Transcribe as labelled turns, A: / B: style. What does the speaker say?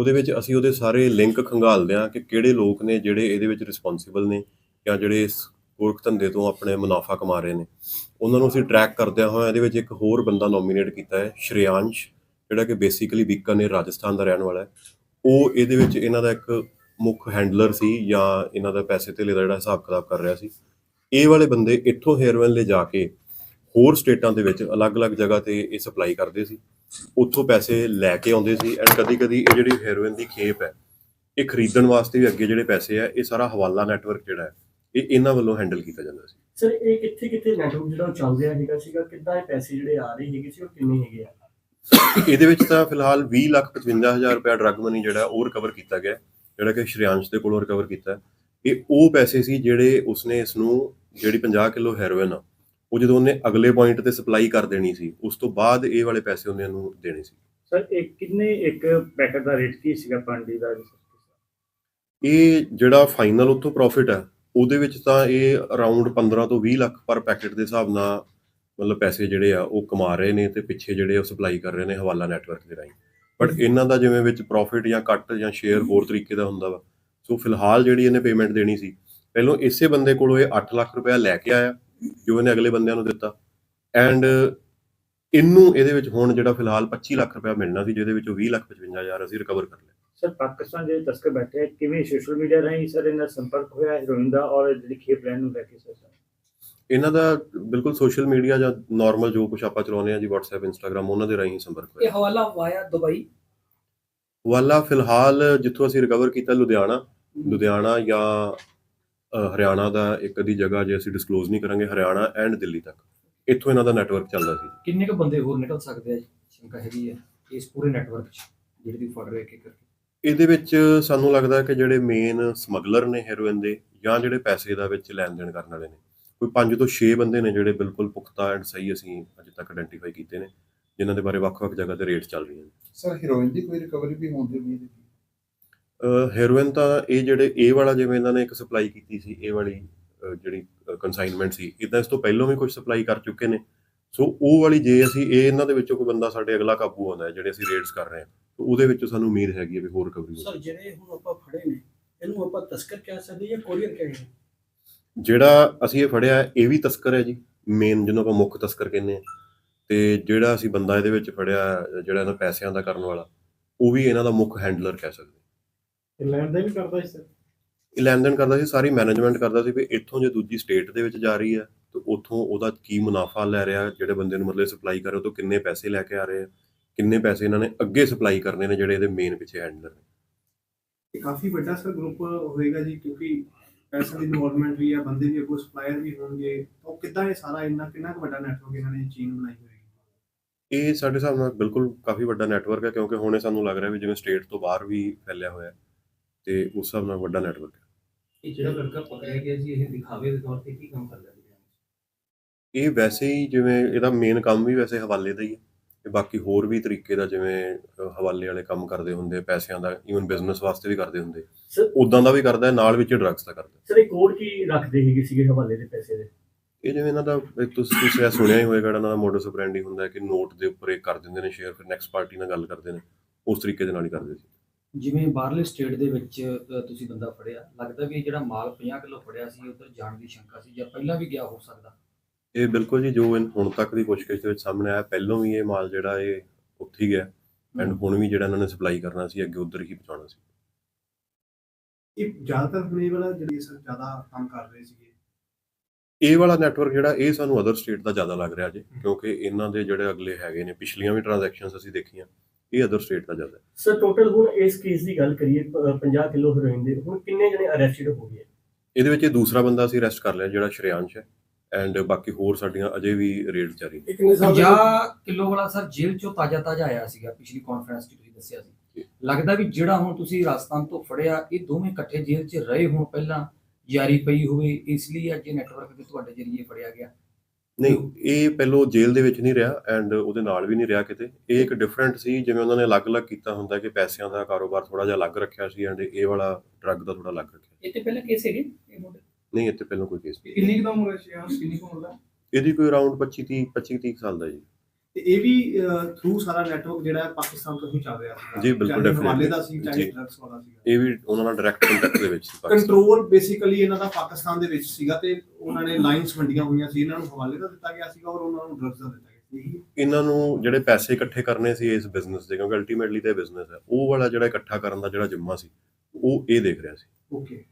A: ਉਹਦੇ ਵਿੱਚ ਅਸੀਂ ਉਹਦੇ ਸਾਰੇ ਲਿੰਕ ਖੰਗਾਲਦੇ ਹਾਂ ਕਿ ਕਿਹੜੇ ਲੋਕ ਨੇ ਜਿਹੜੇ ਇਹਦੇ ਵਿੱਚ ਰਿਸਪੌਂਸਿਬਲ ਨੇ ਜਾਂ ਜਿਹੜੇ ਇਸ ਗੋਰਖ ਧੰਦੇ ਤੋਂ ਆਪਣੇ ਮੁਨਾਫਾ ਕਮਾ ਰਹੇ ਨੇ। ਉਹਨਾਂ ਨੂੰ ਅਸੀਂ ਟਰੈਕ ਕਰਦਿਆਂ ਹੋਇਆ ਇਹਦੇ ਵਿੱਚ ਇੱਕ ਹੋਰ ਬੰਦਾ ਨੋਮੀਨੇਟ ਕੀਤਾ ਹੈ ਸ਼੍ਰੇਯਾਂਸ਼ ਜਿਹੜਾ ਕਿ ਬੇਸਿਕਲੀ ਬੀਕਾਨੇਰ ਰਾਜਸਥਾਨ ਦਾ ਰਹਿਣ ਵਾਲਾ ਹੈ। ਉਹ ਇਹਦੇ ਵਿੱਚ ਇਹਨਾਂ ਦਾ ਇੱਕ ਮੁੱਖ ਹੈਂਡਲਰ ਸੀ ਜਾਂ ਇਹਨਾਂ ਦਾ ਪੈਸੇ ਧੇਲੇ ਦਾ ਜਿਹੜਾ ਹਿਸਾਬ ਕਿਤਾਬ ਕਰ ਰਿਹਾ ਸੀ। ਇਹ ਵਾਲੇ ਬੰਦੇ ਇੱਥੋਂ ਹੈਰੋਇਨ ਲੈ ਜਾ ਕੇ ਹੋਰ ਸਟੇਟਾਂ ਦੇ ਵਿੱਚ ਅਲੱਗ-ਅਲੱਗ ਜਗ੍ਹਾ ਤੇ ਇਹ ਸਪਲਾਈ ਕਰਦੇ ਸੀ। ਉੱਥੋਂ ਪੈਸੇ ਲੈ ਕੇ ਆਉਂਦੇ ਸੀ ਐਂਡ ਕਦੀ-ਕਦੀ ਇਹ ਜਿਹੜੀ ਹੈਰੋਇਨ ਦੀ ਖੇਪ ਹੈ ਇਹ ਖਰੀਦਣ ਵਾਸਤੇ ਵੀ ਅੱਗੇ ਜਿਹੜੇ ਪੈਸੇ ਆ ਇਹ ਸਾਰਾ ਹਵਾਲਾ ਨੈਟਵਰਕ ਜਿਹੜਾ ਹੈ ਇਹ ਇਹਨਾਂ ਵੱਲੋਂ ਹੈਂਡਲ ਕੀਤਾ ਜਾਂਦਾ ਸੀ
B: ਸਰ ਇਹ ਕਿੱਥੇ ਕਿੱਥੇ ਨੈਟਵਰਕ ਜਿਹੜਾ ਚੱਲ ਰਿਹਾ ਹੈਗਾ ਸੀਗਾ ਕਿੱਦਾਂ ਇਹ ਪੈਸੇ ਜਿਹੜੇ ਆ ਰਹੇ ਹੈਗੇ ਸੀ ਉਹ ਕਿੰਨੇ ਹੈਗੇ ਆ
A: ਇਹਦੇ ਵਿੱਚ ਤਾਂ ਫਿਲਹਾਲ 20 ਲੱਖ 55000 ਰੁਪਏ ਡਰੱਗ ਮਨੀ ਜਿਹੜਾ ਉਹ ਰਿਕਵਰ ਕੀਤਾ ਗਿਆ ਜਿਹੜਾ ਕਿ ਸ਼੍ਰੇਆਂਸ਼ ਦੇ ਕੋਲੋਂ ਰਿਕਵਰ ਕੀਤਾ। ਇਹ ਉਹ ਪੈਸੇ ਸੀ ਜਿਹੜੇ ਉਸਨੇ ਇਸ ਨੂੰ ਜਿਹੜੀ 50 ਕਿਲੋ ਹੈਰੋਇਨ ਆ ਉਹ ਜਦੋਂ ਉਹਨੇ ਅਗਲੇ ਪੁਆਇੰਟ ਤੇ ਸਪਲਾਈ ਕਰ ਦੇਣੀ ਸੀ ਉਸ ਤੋਂ ਬਾਅਦ ਇਹ ਵਾਲੇ ਪੈਸੇ ਉਹਨੇ ਨੂੰ ਦੇਣੇ ਸੀ।
C: ਸਰ ਇਹ ਕਿੰਨੇ ਇੱਕ ਪੈਕਟ ਦਾ ਰੇਟ ਕੀ ਸੀਗਾ ਪਾਂਡੀ ਦਾ
A: ਇਹ ਜਿਹੜਾ ਫਾਈਨਲ ਉੱਥੋਂ ਪ੍ਰੋਫਿਟ ਹੈ ਉਹਦੇ ਵਿੱਚ ਤਾਂ ਇਹ ਅਰਾਊਂਡ 15 ਤੋਂ 20 ਲੱਖ ਪਰ ਪੈਕੇਟ ਦੇ ਹਿਸਾਬ ਨਾਲ ਮਤਲਬ ਪੈਸੇ ਜਿਹੜੇ ਆ ਉਹ ਕਮਾ ਰਹੇ ਨੇ ਤੇ ਪਿੱਛੇ ਜਿਹੜੇ ਉਹ ਸਪਲਾਈ ਕਰ ਰਹੇ ਨੇ ਹਵਾਲਾ ਨੈਟਵਰਕ ਦੇ ਰਾਹੀਂ। ਬਟ ਇਹਨਾਂ ਦਾ ਜਿਵੇਂ ਵਿੱਚ ਪ੍ਰੋਫਿਟ ਜਾਂ ਕੱਟ ਜਾਂ ਸ਼ੇਅਰ ਹੋਰ ਤਰੀਕੇ ਦਾ ਹੁੰਦਾ ਵਾ। ਸੋ ਫਿਲਹਾਲ ਜਿਹੜੀ ਇਹਨੇ ਪੇਮੈਂਟ ਦੇਣੀ ਸੀ ਪਹਿਲੋਂ ਇਸੇ ਬੰਦੇ ਕੋਲੋਂ ਇਹ 8 ਲੱਖ ਰੁਪਇਆ ਲੈ ਕੇ ਆਇਆ। ਜੋ ਇਹਨੇ ਅਗਲੇ ਬੰਦਿਆਂ ਨੂੰ ਦਿੱਤਾ। ਐਂਡ ਇਹਨੂੰ ਇਹਦੇ ਵਿੱਚ ਹੁਣ ਜਿਹੜਾ ਫਿਲਹਾਲ 25 ਲੱਖ ਰੁਪਇਆ ਮਿਲਣਾ ਸੀ ਜਿਹਦੇ ਵਿੱਚੋਂ 20 ਲੱਖ 55000 ਅਸੀਂ ਰਿਕਵਰ ਕਰ ਲਿਆ।
C: ਸਰ ਪਾਕਿਸਤਾਨ ਜਿਹੜੇ ਤਸਕਰ ਬੈਠੇ ਕਿਵੇਂ ਸੋਸ਼ਲ ਮੀਡੀਆ ਰਾਹੀਂ ਸਰ ਇਹਨਾਂ ਦਾ ਸੰਪਰਕ ਹੋਇਆ ਹੀਰੋਇਨ ਦਾ ਔਰ ਜਿਹੜੀ ਖੇਪ ਲੈਣ ਨੂੰ ਲੈ ਕੇ ਸਰ?
A: ਇਹਨਾਂ ਦਾ ਬਿਲਕੁਲ ਸੋਸ਼ਲ ਮੀਡੀਆ ਜਾਂ ਨਾਰਮਲ ਜੋ ਕੁਝ ਆਪਾਂ ਚਲਾਉਂਦੇ ਆ ਜੀ WhatsApp Instagram ਉਹਨਾਂ ਦੇ ਰਾਹੀਂ ਸੰਪਰਕ
D: ਇਹ
A: ਹੋਇਆ
D: ਹਵਾਲਾ ਵਾਇਆ ਦੁਬਈ?
A: ਵਾਲਾ ਫਿਲਹਾਲ ਜਿੱਥੋਂ ਅਸੀਂ ਰਿਕਵਰ ਕੀਤਾ ਲੁਧਿਆਣਾ। ਲੁਧਿਆਣਾ ਜਾਂ ਹਰਿਆਣਾ ਦਾ ਇੱਕ ਅੱਧੀ ਜਗ੍ਹਾ ਜੇ ਅਸੀਂ ਡਿਸਕਲੋਜ਼ ਨਹੀਂ ਕਰਾਂਗੇ ਹਰਿਆਣਾ ਐਂਡ ਦਿੱਲੀ ਤੱਕ। ਇੱਥੋਂ ਇਹਨਾਂ ਦਾ ਨੈਟਵਰਕ ਚੱਲਦਾ ਸੀ।
D: ਕਿੰਨੇ ਕੁ ਬੰਦੇ ਹੋਰ ਨਿਕਲ ਸਕਦੇ ਆ ਜੀ? ਸ਼ੰਕਾ ਹੈਗੀ ਹੈ ਇਸ ਪੂਰੇ ਨੈਟਵਰਕ 'ਚ ਜਿਹੜੇ ਦੀ ਫੜ ਰਹੇ ਕਿ ਕਰਕੇ।
A: ਇਹਦੇ ਵਿੱਚ ਸਾਨੂੰ ਲੱਗਦਾ ਕਿ ਜਿਹੜੇ ਮੇਨ ਸਮਗਲਰ ਨੇ ਹੈਰੋਇਨ ਦੇ ਜਾਂ ਜਿਹੜੇ ਪੈਸੇ ਦਾ ਵਿੱਚ ਲੈਣ ਦੇਣ ਕਰਨ ਵਾਲੇ ਨੇ ਕੋਈ 5 ਤੋਂ 6 ਬੰਦੇ ਨੇ ਜਿਹੜੇ ਬਿਲਕੁਲ ਪੁਖਤਾ ਐਂਡ ਸਹੀ ਅਸੀਂ ਅਜੇ ਤੱਕ ਆਇਡੈਂਟੀਫਾਈ ਕੀਤੇ ਨੇ ਜਿਨ੍ਹਾਂ ਦੇ ਬਾਰੇ ਵੱਖ-ਵੱਖ ਜਗ੍ਹਾ ਤੇ ਰੇਟ ਚੱਲ ਰਹੀਆਂ ਨੇ।
E: ਸਰ ਹੀਰੋਇਨ ਦੀ ਕੋਈ ਰਿਕਵਰੀ ਵੀ ਹੁੰਦੀ ਹੋਈ ਹੈ
A: ਹੈਰੋਇਨ ਤਾਂ ਇਹ ਜਿਹੜੇ ਇਹ ਵਾਲਾ ਜਿਵੇਂ ਇਹਨਾਂ ਨੇ ਇੱਕ ਸਪਲਾਈ ਕੀਤੀ ਸੀ ਇਹ ਵਾਲੀ ਜਿਹੜੀ ਕਨਸਾਈਨਮੈਂਟ ਸੀ ਇਦਾਂ ਇਸ ਤੋਂ ਪਹਿਲਾਂ ਵੀ ਕੁਝ ਸਪਲਾਈ ਕਰ ਚੁੱਕੇ ਨੇ। ਸੋ ਉਹ ਵਾਲੀ ਜੇ ਅਸੀਂ ਇਹ ਇਹਨਾਂ ਦੇ ਵਿੱਚੋਂ ਕੋਈ ਬੰਦਾ ਸਾਡੇ ਅਗਲਾ ਕਾਬੂ ਆਉਂਦਾ ਹੈ ਜਿਹੜੇ ਅਸੀਂ ਰੇਡਸ ਕਰ ਰਹੇ ਹਾਂ। ਤਾਂ ਉਹਦੇ ਵਿੱਚੋਂ ਸਾਨੂੰ ਉਮੀਦ ਹੈਗੀ ਹੈ ਵੀ ਹੋਰ ਰਿਕਵਰੀ ਹੋਵੇ
F: ਸਰ ਜਿਹੜੇ ਹੁਣ ਆਪਾਂ ਫੜੇ ਨੇ ਇਹਨੂੰ ਆਪਾਂ ਤਸਕਰ ਕਹਿ ਸਕਦੇ ਜਾਂ ਕੋਰੀਅਰ ਕਹੀਏ
A: ਜਿਹੜਾ ਅਸੀਂ ਇਹ ਫੜਿਆ ਹੈ, ਇਹ ਵੀ ਤਸਕਰ ਹੈ ਜੀ ਮੇਨ ਜਿਹਨੂੰ ਆਪਾਂ ਮੁੱਖ ਤਸਕਰ ਕਹਿੰਦੇ ਆ ਤੇ ਜਿਹੜਾ ਅਸੀਂ ਬੰਦਾ ਇਹਦੇ ਵਿੱਚ ਫੜਿਆ ਹੈ, ਜਿਹੜਾ ਇਹਨਾਂ ਪੈਸਿਆਂ ਦਾ ਕਰਨ ਵਾਲਾ ਉਹ ਵੀ ਇਹਨਾਂ ਦਾ ਮੁੱਖ ਹੈਂਡਲਰ ਕਹਿ ਸਕਦੇ ਹਾਂ।
C: ਲੈਣ ਦਾ ਵੀ ਕਰਦਾ ਸਰ?
A: ਇਹ ਲੈਣ ਦੇਣ ਕਰਦਾ ਸੀ ਸਾਰੀ ਮੈਨੇਜਮੈਂਟ ਕਰਦਾ ਸੀ ਵੀ ਇੱਥੋਂ ਜੇ ਦੂਜੀ ਸਟੇਟ ਦੇ ਵਿੱਚ ਜਾ ਰਹੀ ਹੈ ਤਾਂ ਉੱਥੋਂ ਉਹਦਾ ਕੀ ਮੁਨਾਫਾ ਲੈ ਰਿਹਾ ਜਿਹੜੇ ਬੰਦੇ ਨੂੰ ਮਤਲਬ ਸਪਲਾਈ ਕਰ ਰਿਹਾ ਉਹ ਤੋਂ ਕਿੰਨੇ ਪੈਸੇ ਲੈ ਕੇ ਆ ਰਹੇ ਆ ਕਿੰਨੇ ਪੈਸੇ ਇਹਨਾਂ ਨੇ ਅੱਗੇ ਸਪਲਾਈ ਕਰਨੇ ਨੇ ਜਿਹੜੇ ਇਹਦੇ ਮੇਨ ਪਿੱਛੇ ਹੈਂਡਲਰ ਨੇ।
G: ਇਹ ਕਾਫੀ ਵੱਡਾ ਸਰ ਗਰੁੱਪ ਹੋਏਗਾ ਜੀ ਕਿਉਂਕਿ ਪੈਸੇ ਦੀ ਇਨਵੋਲਵਮੈਂਟ ਵੀ ਹੈ ਬੰਦੇ ਵੀ ਅੱਗੋਂ ਸਪਲਾਇਰ ਵੀ ਹੋਣਗੇ ਉਹ ਕਿੱਦਾਂ ਇਹ ਸਾਰਾ ਇੰਨਾ ਕਿੰਨਾ ਕੁ ਵੱਡਾ ਨੈਟਵਰਕ ਇਹਨਾਂ ਨੇ ਚੀਨ ਬਣਾਈ ਹੋਏਗੀ
A: ਇਹ ਸਾਡੇ ਹਿਸਾਬ ਨਾਲ ਬਿਲਕੁਲ ਕਾਫੀ ਵੱਡਾ ਨੈਟਵਰਕ ਹੈ ਕਿਉਂਕਿ ਹੁਣੇ ਸਾਨੂੰ ਲੱਗ ਰਿਹਾ ਵੀ ਜਿਵੇਂ ਸਟੇਟ ਤੋਂ ਬਾਹਰ ਵੀ ਫੈਲਿਆ ਹੋਇਆ ਹੈ। ਤੇ ਉਸ ਹਿਸਾਬ ਨਾਲ ਵੱਡਾ ਨੈਟਵਰਕ ਹੈ।
H: ਇਹ ਜਿਹੜਾ ਲੜਕਾ ਪਕੜਿਆ ਗਿਆ ਜੀ ਇਹ ਦਿਖਾਵੇ ਦੇ ਤੌਰ ਤੇ ਕੀ ਕੰਮ ਕਰਦਾ ਜੀ?
A: ਇਹ ਵੈਸੇ ਹੀ ਜਿਵੇਂ ਇਹਦਾ ਮੇਨ ਕੰਮ ਵੀ ਵੈਸੇ ਹਵਾਲੇ ਦਾ ਹੀ ਹੈ ਤੇ ਬਾਕੀ ਹੋਰ ਵੀ ਤਰੀਕੇ ਦਾ ਜਿਵੇਂ ਹਵਾਲੇ ਵਾਲੇ ਕੰਮ ਕਰਦੇ ਹੁੰਦੇ ਪੈਸਿਆਂ ਦਾ ਈਵਨ ਬਿਜ਼ਨਸ ਵਾਸਤੇ ਵੀ ਕਰਦੇ ਹੁੰਦੇ। ਉਦਾਂ ਦਾ ਵੀ ਕਰਦਾ ਹੈ, ਨਾਲ ਵਿੱਚ ਡਰੱਗਸ ਦਾ ਕਰਦਾ ਹੈ।
B: ਸਰ ਇਹ ਕੋਡ ਕੀ ਰੱਖਦੇ ਹੈਗੇ ਸੀਗੇ ਹਵਾਲੇ ਦੇ ਪੈਸੇ ਦੇ?
A: ਇਹ ਜਿਵੇਂ ਇਹਨਾਂ ਦਾ ਇੱਕ ਤੁਸੀਂ ਤੁਸੀਂ ਸੁਣਿਆ ਹੀ ਹੋਏਗਾ ਇਹਨਾਂ ਦਾ ਮੋਡਸ ਆਪਰੈਂਡੀ ਹੁੰਦਾ ਹੈ ਕਿ ਨੋਟ ਦੇ ਉੱਪਰ ਇਹ ਕਰ ਦਿੰਦੇ ਨੇ ਸ਼ੇਅਰ ਫਿਰ ਨੈਕਸਟ ਪਾਰਟੀ ਨਾਲ ਗੱਲ ਕਰਦੇ ਨੇ ਉਸ ਤਰੀਕੇ ਦੇ ਨਾਲ ਹੀ ਕਰਦੇ ਸੀ।
D: ਜਿਵੇਂ ਬਾਹਰਲੇ ਸਟੇਟ ਦੇ ਵਿੱਚ ਅ, ਤੁਸੀਂ ਬੰਦਾ ਫੜਿਆ ਲੱਗਦਾ ਵੀ ਇਹ ਜਿਹੜਾ ਮਾਲ 50 ਕਿਲੋ ਫੜਿਆ ਸੀ ਉਧਰ ਜਾਣ ਦੀ ਸ਼ੰਕਾ ਸੀ ਜਾਂ ਪਹਿਲਾਂ ਵੀ ਗਿਆ ਹੋ ਸਕਦਾ?
A: ਇਹ ਬਿਲਕੁਲ ਜੀ ਜੋ ਹੁਣ ਤੱਕ ਦੀ ਪੁੱਛਗਿੱਛ ਦੇ ਵਿੱਚ ਸਾਹਮਣੇ ਆਇਆ ਪਹਿਲਾਂ ਵੀ ਇਹ ਮਾਲ ਜਿਹੜਾ ਇਹ ਉੱਥੇ ਹੀ ਗਿਆ ਐਂਡ ਹੁਣ ਵੀ ਜਿਹੜਾ ਇਹਨਾਂ ਨੇ ਸਪਲਾਈ ਕਰਨਾ ਸੀ ਅੱਗੇ ਉਧਰ ਹੀ ਪਹੁੰਚਾਉਣਾ ਸੀ।
G: ਇਹ ਜ਼ਿਆਦਾਤਰ ਹੁਣੇ ਵਾਲਾ ਜਿਹੜੇ ਸਰ ਜ਼ਿਆਦਾ ਕੰਮ ਕਰ ਰਹੇ ਸੀਗੇ?
A: ਇਹ ਵਾਲਾ ਨੈਟਵਰਕ ਜਿਹੜਾ ਇਹ ਸਾਨੂੰ ਅਦਰ ਸਟੇਟ ਦਾ ਜ਼ਿਆਦਾ ਲੱਗ ਰਿਹਾ ਜੀ ਕਿਉਂਕਿ ਇਹਨਾਂ ਦੇ ਜਿਹੜੇ ਅਗਲੇ ਹੈਗੇ ਨੇ ਪਿਛਲੀਆਂ ਵੀ ਟ੍ਰਾਂਜੈਕਸ਼ਨਸ ਅਸੀਂ ਦੇਖੀਆਂ। ਇਹ ਅਦਰ ਸਟੇਟ ਦਾ ਜ਼ਿਆਦਾ।
B: ਸਰ ਟੋਟਲ ਹੁਣ ਇਸ ਕੇਸ ਦੀ ਗੱਲ ਕਰੀਏ ਪ- 50 ਕਿਲੋ ਹੈਰੋਇਨ ਦੇ ਹੁਣ ਕਿੰਨੇ ਜਣੇ ਅਰੈਸਟਡ ਹੋ ਗਏ?
A: ਇਹਦੇ ਵਿੱਚ ਇਹ ਦੂਸਰਾ ਬੰਦਾ ਅਸੀਂ ਅਰੈਸਟ ਕਰ ਲਿਆ ਜਿਹੜਾ ਸ਼੍ਰੇਆਂਸ਼ ਹੈ ਐਂਡ ਬਾਕੀ ਹੋਰ ਸਾਡੀਆਂ ਅਜੇ ਵੀ ਰੇਡ ਜਾਰੀ ਨੇ।
F: ਇਹ ਕਿੰਨੇ ਸਾਲ ਦਾ
D: 50 ਕਿਲੋ ਵਾਲਾ ਸਰ ਜੇਲ੍ਹ ਚੋਂ ਤਾਜ਼ਾ ਤਾਜ਼ਾ ਆਇਆ ਸੀਗਾ ਪਿਛਲੀ ਕਾਨਫਰੰਸ 'ਚ ਤੁਸੀਂ ਦੱਸਿਆ ਸੀ। ਲੱਗਦਾ ਵੀ ਜਿਹੜਾ ਹੁਣ ਤੁਸੀਂ ਰਾਜਸਥਾਨ ਤੋਂ ਫੜਿਆ ਇਹ ਦੋਵੇਂ ਇਕੱਠੇ ਜੇਲ੍ਹ 'ਚ ਰਹੇ ਹੁਣ ਪਹਿਲਾਂ ਯਾਰੀ ਪਈ ਹੋਵੇ ਇਸ ਲਈ ਅੱਜ ਇਹ ਨੈਟਵਰਕ ਦੇ ਤੁਹਾਡੇ ਜਰੀਏ ਫੜਿਆ ਗਿਆ।
A: ਨਹੀਂ ਇਹ ਪਹਿਲੋਂ ਜੇਲ੍ਹ ਦੇ ਵਿੱਚ ਨਹੀਂ ਰਿਹਾ ਐਂਡ ਉਹਦੇ ਨਾਲ ਵੀ ਨਹੀਂ ਰਿਹਾ ਕਿਤੇ। ਇਹ ਇੱਕ ਡਿਫਰੈਂਟ ਸੀ ਜਿਵੇਂ ਉਹਨਾਂ ਨੇ ਅਲੱਗ-ਅਲੱਗ ਕੀਤਾ ਹੁੰਦਾ ਕਿ ਪੈਸਿਆਂ ਦਾ ਕਾਰੋਬਾਰ ਥੋੜਾ ਜਿਹਾ ਅਲੱਗ ਰੱਖਿਆ ਸੀ ਐਂਡ ਇਹ ਵਾਲਾ ਡਰੱਗ ਦਾ ਥੋੜਾ ਅਲੱਗ ਰੱਖਿਆ
H: ਇਹ ਤੇ ਪਹਿਲਾਂ ਕੇਸ ਹੈਗੇ ਇਹ ਮੁੰਡੇ?
A: ਨਹੀਂ ਇੱਥੇ ਪਹਿਲਾਂ ਕੋਈ ਕੇਸ ਨਹੀਂ
G: ਕਿੰਨੀ ਕੁ ਉਮਰ ਹੈ ਸ਼ਿਆਸ ਕਿੰਨੀ ਕੁ ਉਮਰ ਦਾ?
A: ਇਹਦੀ ਕੋਈ ਅਰਾਊਂਡ 25 30 25 30 ਸਾਲ ਦਾ ਜੀ।
G: ਤੇ ਇਹ ਵੀ ਥਰੂ ਸਾਰਾ ਨੈਟਵਰਕ ਜਿਹੜਾ ਹੈ ਪਾਕਿਸਤਾਨ ਤੋਂ ਹੀ ਚੱਲ ਰਿਹਾ ਸੀ
A: ਜੀ, ਬਿਲਕੁਲ, definitely।
G: ਦਾ ਸੀ ਚਾਹੇ। ਡਰੱਗਸ ਵਾਲਾ ਸੀ
A: ਇਹ ਵੀ ਉਹਨਾਂ ਨਾਲ ਡਾਇਰੈਕਟ ਕੰਟੈਕਟ ਦੇ ਵਿੱਚ ਸੀ
G: ਕੰਟਰੋਲ ਬੇਸਿਕਲੀ ਇਹਨਾਂ ਦਾ ਪਾਕਿਸਤਾਨ ਦੇ ਵਿੱਚ ਸੀਗਾ ਤੇ ਉਹਨਾਂ ਨੇ ਲਾਈਨਸ ਵੰਡੀਆਂ ਹੋਈਆਂ ਸੀ। ਇਹਨਾਂ ਨੂੰ ਹਵਾਲੇ ਦਾ ਦਿੱਤਾ ਗਿਆ ਸੀਗਾ ਔਰ ਉਹਨਾਂ ਨੂੰ ਡਰੱਗਸ ਦਾ ਦਿੱਤਾ ਗਿਆ ਸੀ।
A: ਇਹਨਾਂ ਨੂੰ ਜਿਹੜੇ ਪੈਸੇ ਇਕੱਠੇ ਕਰਨੇ ਸੀ ਇਸ ਬਿਜ਼ਨਸ ਦੇ ਕਿਉਂਕਿ ਅਲਟੀਮੇਟਲੀ ਤੇ ਬਿਜ਼ਨਸ ਹੈ। ਉਹ ਵਾਲਾ ਜਿਹੜਾ ਇਕੱਠਾ ਕਰਨ ਦਾ ਜਿਹੜਾ ਜਿੰਮਾ ਸੀ ਉਹ ਇਹ ਦੇਖ ਰਿਹਾ ਸੀ।
G: ਓਕੇ